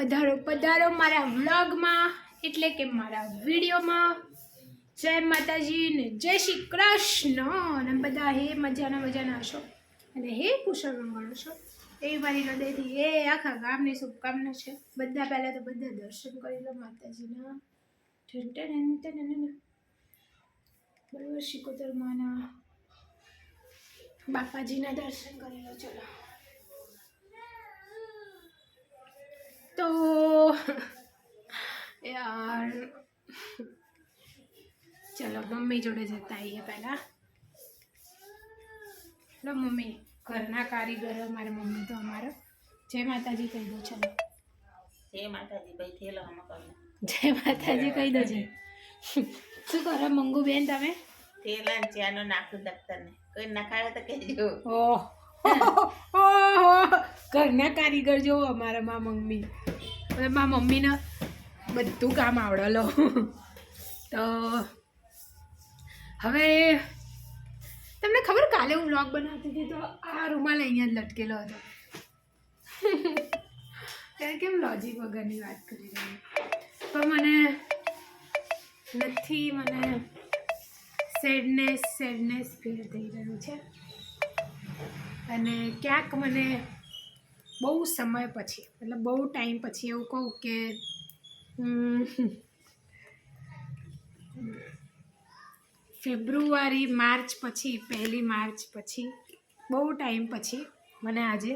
પધારો પધારો મારા વ્લોગમાં. એટલે કે મારા વિડીયોમાં. જય માતાજી ને જય શ્રી કૃષ્ણ. અને બધા હે, મજાના મજાના હશો? અને હે, કુશળ મંગળ હશો એ મારી હૃદયથી એ આખા ગામની શુભકામના છે. બધા પહેલાં તો બધા દર્શન કરી લો માતાજીના. બરોબર, શિકોતર માના બાપાજીના દર્શન કરી લો, ચલો. તો યાર ચલો મમ્મી જોડે જતા આવીએ પહેલાં લો મમ્મી ઘરના કારીગર મારી મમ્મી તો અમારો જય માતાજી કહી દો ચલો જય માતાજી ભાઈ થેલો અમે કરો જય માતાજી કહી દો છે શું કરો મંગુ બેન તમે? થેલા ચાનો નાખું દફતરને કોઈ નખાડે તો કહેજો ઓહો ઘરના કારીગર જોવો અમારા મા મમ્મી. અને મા મમ્મીને બધું કામ આવડેલો. તો હવે તમને ખબર કાલે હું વ્લોગ બનાવતી હતી તો આ રૂમાલ અહીંયા જ લટકેલો હતો. ત્યારે કેમ લોજિક વગરની વાત કરી રહી પણ મને નથી મને સેડનેસ સેડનેસ ફીલ થઈ રહ્યું છે. અને ક્યાંક મને બહુ સમય પછી, મતલબ બહુ ટાઈમ પછી એવું કહું કે ફેબ્રુઆરી, માર્ચ પછી, પહેલી માર્ચ પછી, બહુ ટાઈમ પછી મને આજે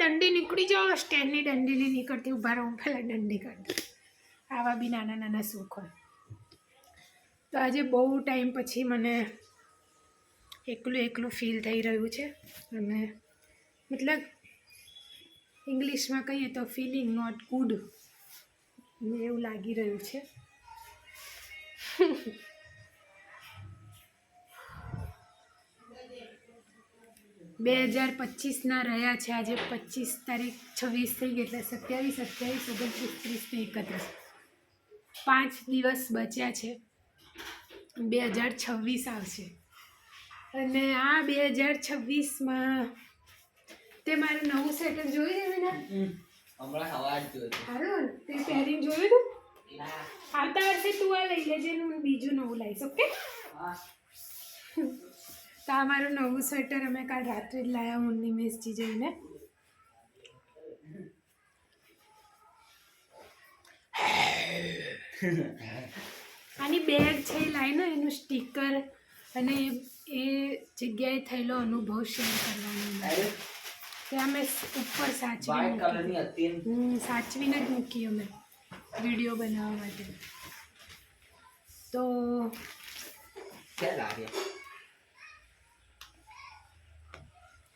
દંડી નીકળી જાઓ, સ્ટેન્ડની દંડીની નીકળતી, ઊભા રહું, પહેલાં દંડી કાઢી આવા બી નાના નાના સુખ હોય. તો આજે બહુ ટાઈમ પછી મને એકલું એકલું ફીલ થઈ રહ્યું છે. અને મતલબ ઇંગ્લિશમાં કહીએ તો ફિલિંગ નોટ ગુડ એવું લાગી રહ્યું છે. બે હજાર પચીસના રહ્યા છે. આજે પચીસ તારીખ છવ્વીસ થઈ ગઈ એટલે સત્યાવીસ, અઠ્યાવીસ, ઓગણત્રીસ, ત્રીસ ને એકત્રીસ. પાંચ દિવસ બચ્યા છે. બે હજાર છવ્વીસ આવશે. અને આ બે હજાર છવ્વીસમાં. તે મારું નવું સેટઅપ જોયું છે ને હમણાં હવા જ જોયું સારું તે પહેરીને જોયું તું? આવતા વર્ષે તું આ લઈ લેજે ને હું બીજું નવું લઈશ ઓકે? તો આ મારું નવું સ્વેટર અમે કાલ રાત્રે જ લાવ્યા હું નિમેશજી જઈને. આની બેગ છે એ લાવીને એનું સ્ટીકર અને એ જગ્યાએ થયેલો અનુભવ શેર કરવાનો તે અમે ઉપર સાચવી સાચવીને જ મૂકી અમે વીડિયો બનાવવા માટે. તો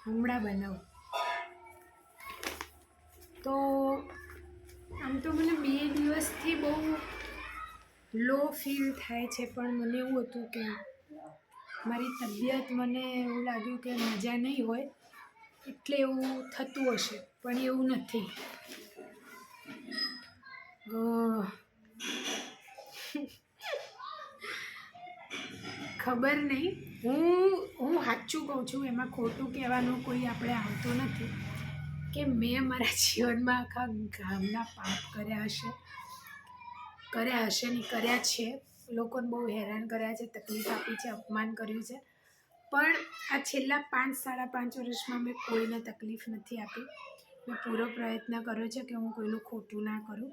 હમણાં બનાવું. તો આમ તો મને બે દિવસથી બહુ લો ફીલ થાય છે પણ મને એવું હતું કે મારી તબિયત મને એવું લાગ્યું કે મજા નહીં હોય, એટલે એવું થતું હશે, પણ એવું નથી. ખબર નહીં. હું હું સાચું કહું છું, એમાં ખોટું કહેવાનું કોઈ આપણે આવતું નથી કે મેં મારા જીવનમાં આખા ગામના પાપ કર્યા હશે કર્યા હશે ને કર્યા છે. લોકોને બહુ હેરાન કર્યા છે, તકલીફ આપી છે, અપમાન કર્યું છે. પણ આ છેલ્લા પાંચ, સાડા પાંચ વર્ષમાં મેં કોઈને તકલીફ નથી આપી. મેં પૂરો પ્રયત્ન કર્યો છે કે હું કોઈનું ખોટું ના કરું.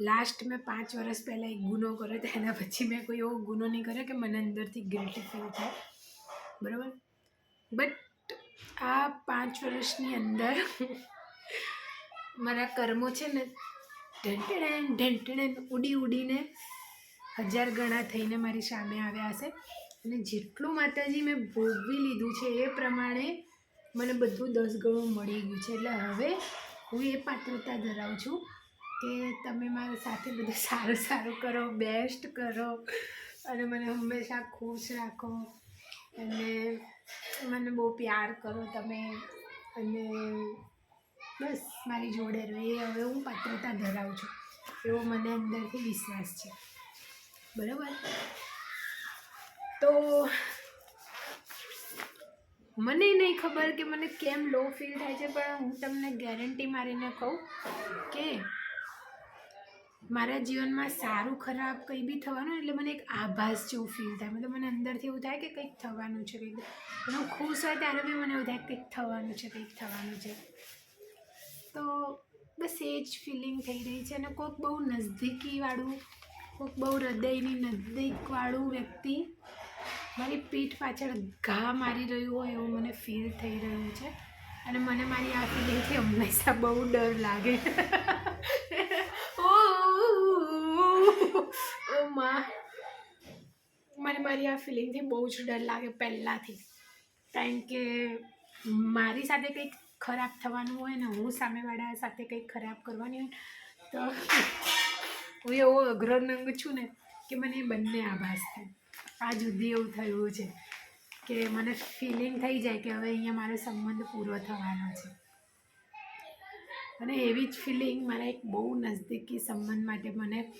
લાસ્ટ મેં પાંચ વર્ષ પહેલાં એક ગુનો કર્યો તો એના પછી મેં કોઈ એવો ગુનો નહીં કર્યો કે મને અંદરથી ગિલ્ટી ફીલ થાય. બરાબર? બટ આ પાંચ વર્ષની અંદર મારા કર્મો છે ને ઢંટણેન ઢેંટણે ઉડી ઉડીને હજાર ગણા થઈને મારી સામે આવ્યા હશે. અને જેટલું માતાજી મેં ભોગવી લીધું છે એ પ્રમાણે મને બધું દસ ગણું મળી ગયું છે. એટલે હવે હું એ પાત્રતા ધરાવું છું કે તમે મારા સાથે બધું સારું સારું કરો બેસ્ટ કરો અને મને હંમેશા ખુશ રાખો અને મને બહુ પ્યાર કરો તમે અને બસ મારી જોડે રહો. એ હવે હું પાત્રતા ધરાવું છું. એવો મને અંદરથી વિશ્વાસ છે. બરાબર? તો મને નહીં ખબર કે મને કેમ લો ફીલ થાય છે, પણ હું તમને ગેરંટી મારીને કહું કે મારા જીવનમાં સારું ખરાબ કંઈ બી થવાનું એટલે મને એક આભાસ જેવું ફીલ થાય. મતલબ મને અંદરથી એવું થાય કે કંઈક થવાનું છે, કંઈક અને હું ખુશ હોય ત્યારે બી મને એવું થાય કંઈક થવાનું છે, કંઈક થવાનું છે. તો બસ એ જ ફિલિંગ થઈ રહી છે અને કોઈક બહુ નજદીકીવાળું કોઈક બહુ હૃદયની નજદીકવાળું વ્યક્તિ મારી પીઠ પાછળ ઘા મારી રહ્યું હોય એવું મને ફીલ થઈ રહ્યું છે. અને મને મારી આ ફિલિંગથી હંમેશા બહુ ડર લાગે. ઓ ઓ માં. મને મારી આ ફિલિંગથી બહુ જ ડર લાગે પહેલાંથી. કારણ કે મારી સાથે કંઈક ખરાબ થવાનું હોય ને હું સામેવાળા સાથે કંઈક ખરાબ કરવાની હોય તો હું એવો અઘરો નંગ છું ને કે મને એ બંને આભાસ થાય. આ જુદી એવું થયું છે કે મને ફિલિંગ થઈ જાય કે હવે અહીંયા મારો સંબંધ પૂરો થવાનો છે. અને એવી જ ફિલિંગ મારા એક બહુ નજદીકી સંબંધ માટે મને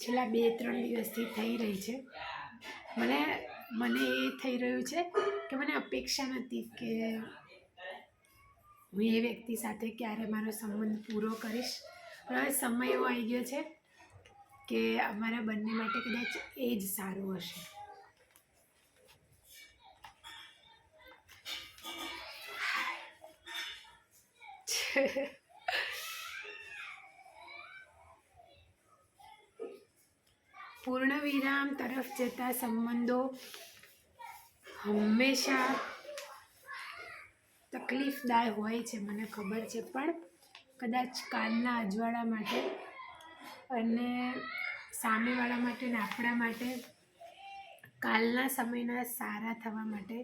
છેલ્લા બે, ત્રણ દિવસથી થઈ રહી છે. મને મને એ થઈ રહ્યું છે કે મને અપેક્ષા નથી કે હું એ વ્યક્તિ સાથે ક્યારે મારો સંબંધ પૂરો કરીશ. પણ હવે સમય એવો આવી ગયો છે કે અમારા બંને માટે કદાચ એ જ સારું હશે. પૂર્ણ વિરામ તરફ જતા સંબંધો હંમેશા તકલીફદાય હોય છે, મને ખબર છે. પણ કદાચ કાલના અજવાળા માટે અને સામેવાળા માટે ને આપણા માટે કાલના સમયના સારા થવા માટે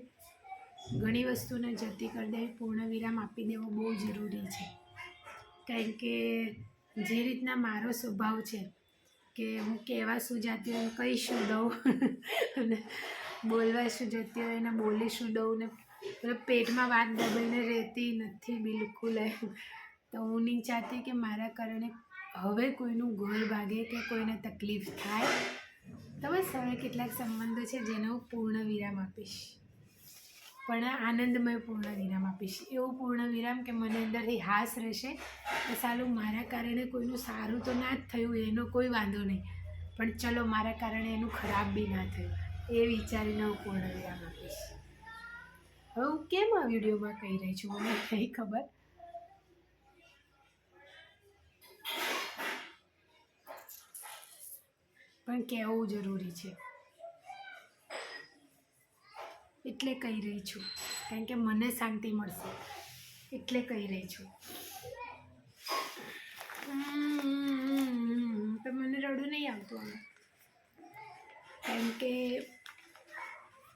ઘણી વસ્તુને જતી કરી દે પૂર્ણ વિરામ આપી દેવો બહુ જરૂરી છે. કારણ કે જે રીતના મારો સ્વભાવ છે કે હું કહેવા શું જાતી હોય કહી શું દઉં અને બોલવા શું જતી હોય એને બોલી શું દઉં ને પેટમાં વાત દબાઈને રહેતી નથી બિલકુલ તો હું નહીં ચાહતી કે મારા કારણે હવે કોઈનું ઘર ભાગે કે કોઈને તકલીફ થાય તો બસ હવે કેટલાક સંબંધો છે જેને હું પૂર્ણ વિરામ આપીશ. પણ આનંદમય પૂર્ણ વિરામ આપીશ. એવું પૂર્ણ વિરામ કે મને અંદરથી હાસ રહેશે કે સાલું મારા કારણે કોઈનું સારું તો ના જ થયું, એનો કોઈ વાંધો નહીં. પણ ચલો, મારા કારણે એનું ખરાબ બી ના થયું. એ વિચારીને હું પૂર્ણ વિરામ આપીશ. હવે હું કેમ આ વિડીયોમાં કહી રહી છું, મને નહીં ખબર. પણ કહેવું જરૂરી છે. એટલે કહી રહી છું. કારણ કે મને શાંતિ મળશે. એટલે કહી રહી છું. તો મને રડું નહીં આવતું હવે કેમ કે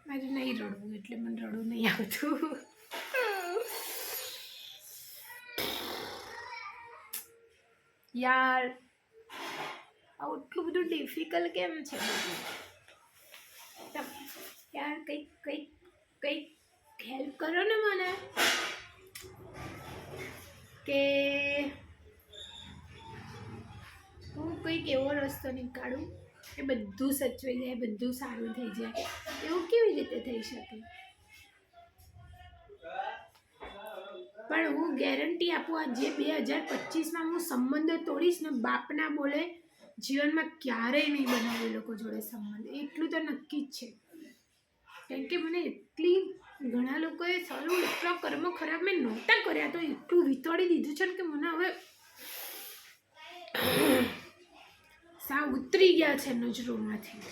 મારે નહીં રડવું, એટલે મને રડું નહીં આવતું. યાર આવું એટલું બધું ડિફિકલ્ટ કેમ છે? બધું યાર કંઈક કંઈક કંઈક હેલ્પ કરો ને મને. કે હું કંઈક એવો રસ્તો નીકાળું કે બધું સચવાઈ જાય બધું સારું થઈ જાય. એવું કેવી રીતે થઈ શકે? પણ હું ગેરંટી આપું, આ જે બે હજાર પચીસમાં હું સંબંધો તોડીશ ને બાપના બોલે જીવનમાં ક્યારેય નહીં બનાવે એ લોકો જોડે સંબંધ. એટલું તો નક્કી જ છે. કેમ કે મને એટલી ઘણા લોકોએ સારું એટલા કર્મ ખરાબ મેં નહોતા કર્યા, તો એટલું વિતોડી દીધું છે ને કે મને હવે સાવ ઉતરી ગયા છે નજરોમાંથી.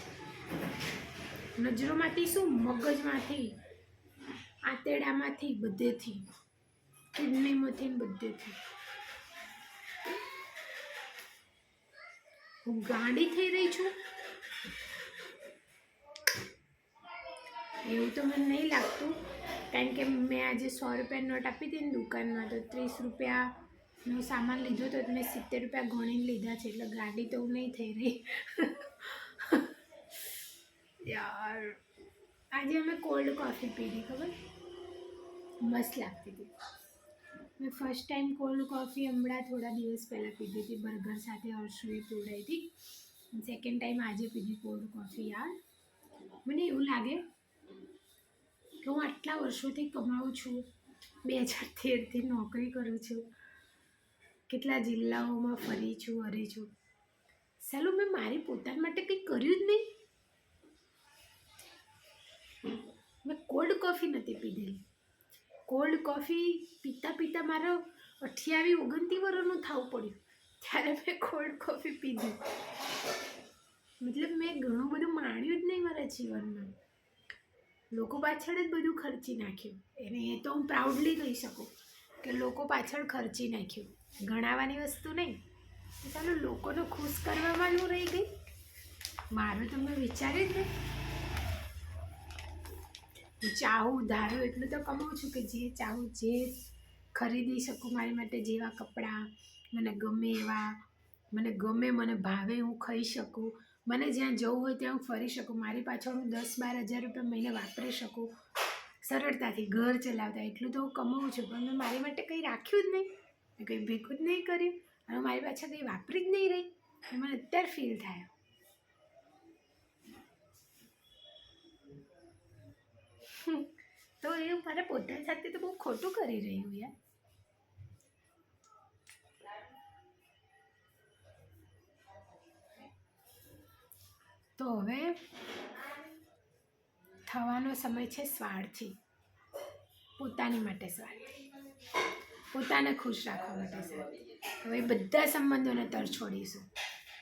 નજરોમાંથી શું? મગજમાંથી આંતેડામાંથી બધેથી, કિડનીમાંથી બધેથી. હું ગાંડી થઈ રહી છું. એવું તો મને નહીં લાગતું. કારણ કે મેં આજે સો રૂપિયાની નોટ આપી હતી ને દુકાનમાં, તો ત્રીસ રૂપિયાનો સામાન લીધો તો મેં સિત્તેર રૂપિયા ગણીને લીધા છે, એટલે ગાડી તો નહીં થઈ રહી. યાર, આજે અમે કોલ્ડ કોફી પીધી, ખબર? મસ્ત લાગતી હતી. મેં ફર્સ્ટ ટાઈમ કોલ્ડ કોફી હમણાં થોડા દિવસ પહેલાં પીધી હતી, બર્ગર સાથે હર્ષુએ પીવડાવી હતી. સેકન્ડ ટાઈમ આજે પીધી કોલ્ડ કોફી યાર. મને એવું લાગે કે હું આટલા વર્ષોથી કમાઉં છું, બે હજાર તેરથી નોકરી કરું છું, કેટલા જિલ્લાઓમાં ફરી છું હરી છું સાલું મેં મારી પોતાના માટે કંઈ કર્યું જ નહીં. મેં કોલ્ડ કોફી નથી પીધેલી. કોલ્ડ કોફી પીતા પીતા મારો અઠ્યાવી ઓગણતી વર્ષનું થવું પડ્યું. ત્યારે મેં કોલ્ડ કોફી પીધી. મતલબ મેં ઘણું બધું માણ્યું જ નહીં મારા જીવનમાં. લોકો પાછળ જ બધું ખર્ચી નાખ્યું. એને એ તો હું પ્રાઉડલી કહી શકું કે લોકો પાછળ ખર્ચી નાખ્યું. ગણાવાની વસ્તુ નહીં. ચાલો લોકોને ખુશ કરવામાં હું રહી ગઈ. મારું તો મેં વિચાર્યું જ નહીં. હું ચાહું, ધારું એટલું તો કમાઉં છું કે જે ચાહું જે ખરીદી શકું મારી માટે જેવા કપડાં, મને ગમે એવા, મને ગમે, મને ભાવે હું ખાઈ શકું. મને જ્યાં જવું હોય ત્યાં હું ફરી શકું. મારી પાછળ હું દસ બાર હજાર રૂપિયા મહિને વાપરી શકું. સરળતાથી ઘર ચલાવતા એટલું તો હું કમાઉં છું. પણ મેં મારી માટે કંઈ રાખ્યું જ નહીં. મેં કંઈ ભેગું જ નહીં કર્યું. અને મારી પાછળ કંઈ વાપરી જ નહીં રહી. મને અત્યારે ફીલ થાય. તો એ મારે પોતાની સાથે તો બહુ ખોટું કરી રહ્યું યાર. તો હવે થવાનો સમય છે સ્વાર્થી. પોતાની માટે સ્વાર્થી. પોતાને ખુશ રાખવા માટે સ્વાર્થી. હવે બધા સંબંધોને તર છોડીશું.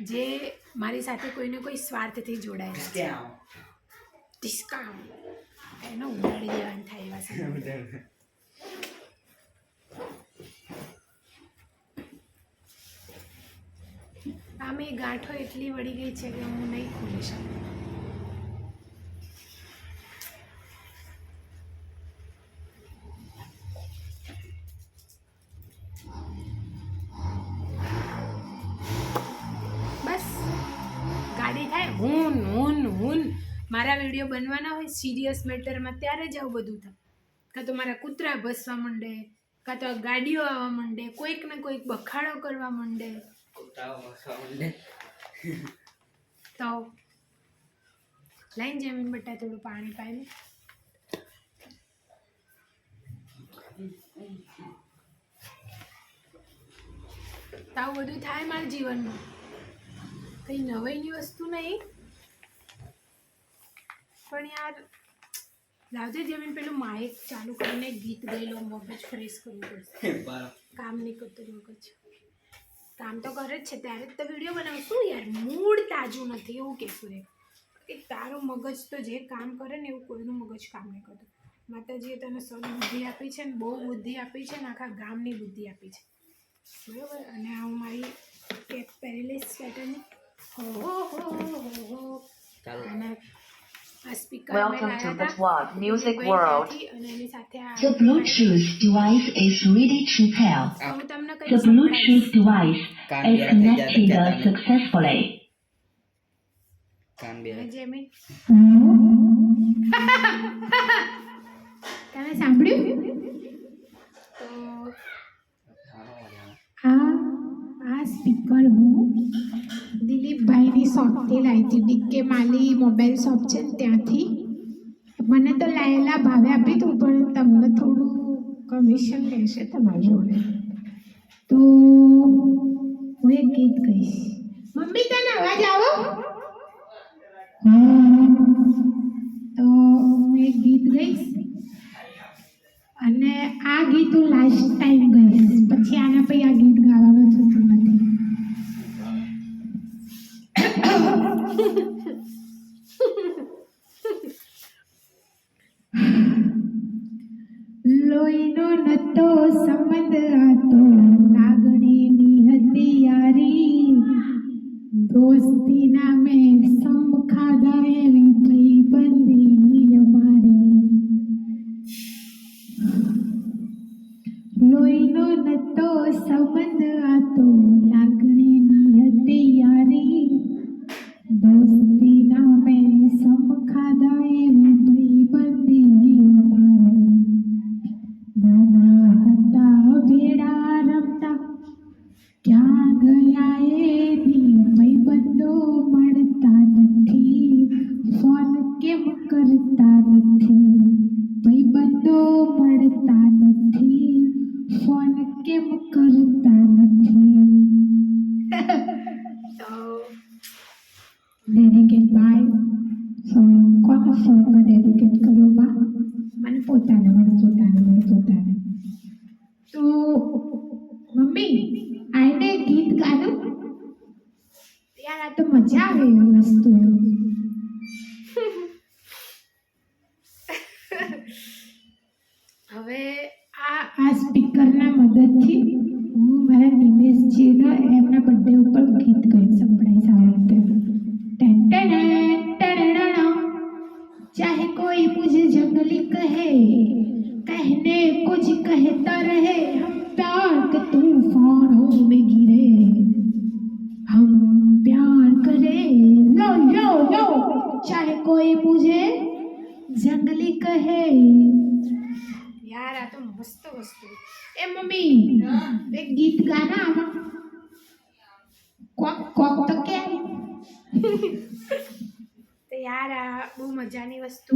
જે મારી સાથે કોઈને કોઈ સ્વાર્થથી જોડાયેલા છે. ડિસ્કાઉન્ટ એનો ઉડાડી દેવાનું થાય એવા આમે ગાંઠો એટલી વળી ગઈ છે કે હું નહીં ખોલી શકું. બસ. ગાડી થાય. હું હું હું મારા વીડિયો બનવાના હોય સિરિયસ મેટરમાં ત્યારે જ આવું બધું થાય. કાં તો મારા કૂતરા ભસવા માંડે કાં તો આ ગાડીઓ આવવા માંડે કોઈક ને કોઈક બખાડો કરવા માંડે. તો લાઈન જમીન બટા થોડું પાણી પાઈને તાવ બધું થાય મારા જીવનમાં. કંઈ નવાઈની વસ્તુ નહીં. પણ યાર લાવજે જમીન પેલું માઇક ચાલુ કરીને ગીત ગાઈ લો મગજ ફ્રેશ કરવું પડશે. કામ નહીં કરતું મગજ કામ તો કરે જ છે ત્યારે જ તો વીડિયો બનાવશું યાર. મૂડ તાજું નથી એવું કહેશું રે કે તારું મગજ તો જે કામ કરે ને એવું કોઈનું મગજ કામ નહીં કરતું. માતાજીએ તને સદબુદ્ધિ આપી છે ને બહુ બુદ્ધિ આપી છે ને આખા ગામની બુદ્ધિ આપી છે. બરાબર? અને આ હું મારી કેપ પહેરેલી સ્વેટરની હો હો હો હો અને Welcome to the Twat Music World. અને એની સાથે આ The Bluetooth device is ready to pair. તો હું તમને The કંઈ Bluetooth device કાન is બેરા થઈ જાય તો connected કહેતા નહીં. successfully. કાન બે જેમી તમે સાંભળ્યું તો આ આ સ્પીકર હું દિલીપભાઈની શોપથી લાવી હતી ડીકે માલી મોબાઈલ શોપ છે ત્યાંથી. મને તો લાયેલા ભાવે. આપી દઉં પણ તમને થોડું કમિશન લેશે તમારી જોડે. તો હું એક ગીત કહીશ. મમ્મી, તને અવાજ આવો? તો હું એક ગીત ગઈશ. અને આ ગીત હું લાસ્ટ ટાઈમ ગઈશ. પછી આના પછી આ ગીત ગાવાનું થતું લોહીનો નતો સંબંધ હતો. હવે આ આ સ્પીકરના મદદથી હું મારા નિમેશજીનો એમના બર્થડે ઉપર ગીત ગાઈ સંભળાઈશ આ રીતે ટેન ટેન ટેરેરાણા. चाहे कोई मुझे जंगली कहे कहने कुछ कहता रहे हम प्यार के तूफानों में गिरे हम प्यार करे लो लो लो चाहे कोई मुझे રહે યાર આ તો મસ્ત વસ્તુ. એ મમ્મી એક ગીત ગાના આમાં. કોક કોક તો કે. તો યાર આ બહુ મજાની વસ્તુ.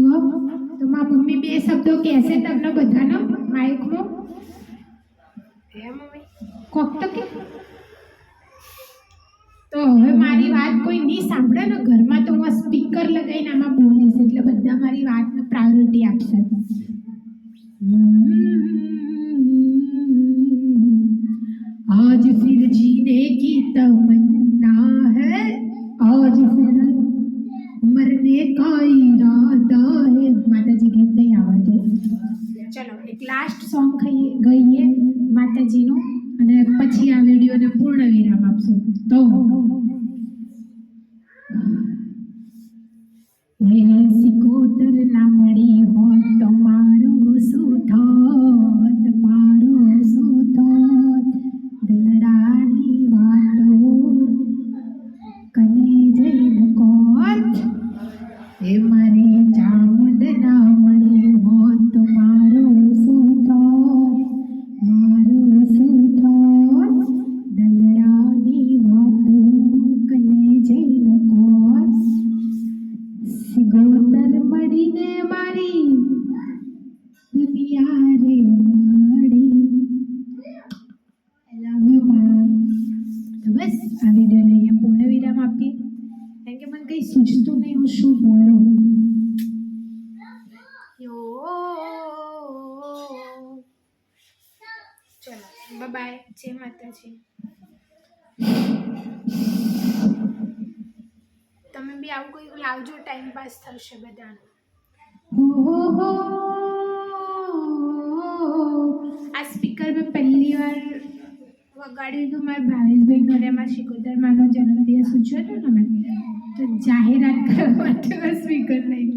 તો મારા મમ્મી બે શબ્દો કહેશે તમને બધાનો માઇકમાં. હે મમ્મી? કોક તો કે. તો હવે મારી વાત કોઈ નહીં સાંભળે ને ઘરમાં તો હું સ્પીકર લગાવીને આમાં બોલીશ એટલે બધા મારી વાતને પ્રાયોરિટી આપશે आज फिर जीने की तमन्ना એ બાય. જય માતાજી. તમે બી આવું કોઈ લાવજો ટાઈમ પાસ થશે બધાનો. આ સ્પીકર મેં પહેલી વાર વગાડ્યું હતું મારા ભાવેશભાઈ ઘરે મારા શિકોતર માનો જન્મદિવસ ઉજવ્યો હતો ને મેં તો જાહેરાત કરવા માટે સ્પીકર લઈને